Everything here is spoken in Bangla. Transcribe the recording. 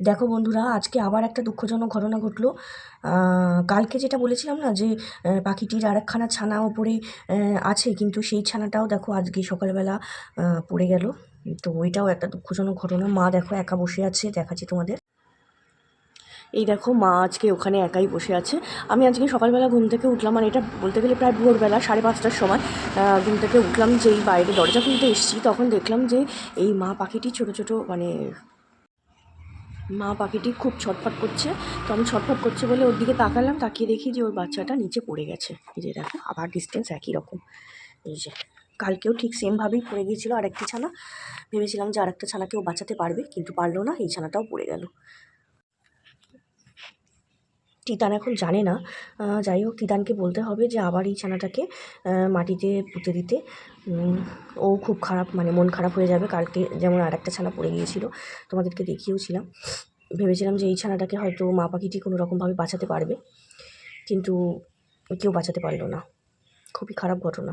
দেখো বন্ধুরা, আজকে আবার একটা দুঃখজনক ঘটনা ঘটলো। কালকে যেটা বলেছিলাম না যে পাখিটির আরেকখানা ছানা ওপরে আছে, কিন্তু সেই ছানাটাও দেখো আজকে সকালবেলা পড়ে গেল। তো ওইটাও একটা দুঃখজনক ঘটনা। মা দেখো একা বসে আছে, দেখাচ্ছি তোমাদের। এই দেখো, মা আজকে ওখানে একাই বসে আছে। আমি আজকে সকালবেলা ঘুম থেকে উঠলাম মানে এটা বলতে গেলে প্রায় ভোরবেলা, সাড়ে পাঁচটার সময় ঘুম থেকে উঠলাম, যেই বাইরে দরজা খুলতে এসেছি, তখন দেখলাম যে, এই মা পাখিটি ছোট ছোট মানে মা পাখিটি খুব ছটফট করছে। তো আমি ছটফট করছে বলে ওর দিকে তাকালাম, তাকিয়ে দেখি যে ওর বাচ্চাটা নিচে পড়ে গেছে। এই যে দেখো, আবার ডিস্টেন্স একই রকম। এই যে, কালকেও ঠিক সেমভাবেই পড়ে গিয়েছিল আরেকটি ছানা। ভেবেছিলাম যে আরেকটা ছানাকেও বাঁচাতে পারবে, কিন্তু পারল না, এই ছানাটাও পড়ে গেল। তিতান এখন জানে না। যাই হোক, তিতানকে বলতে হবে যে, আবার এই ছানাটাকে মাটিতে পুঁতে দিতে। ও খুব খারাপ মানে মন খারাপ হয়ে যাবে। কালকে যেমন আর একটা ছানা পড়ে গিয়েছিল, তোমাদেরকে দেখিয়েওছিলাম। ভেবেছিলাম যে, এই ছানাটাকে হয়তো মা পাখিটি কোনো রকমভাবে বাঁচাতে পারবে। কিন্তু কেউ বাঁচাতে পারল না। খুবই খারাপ ঘটনা।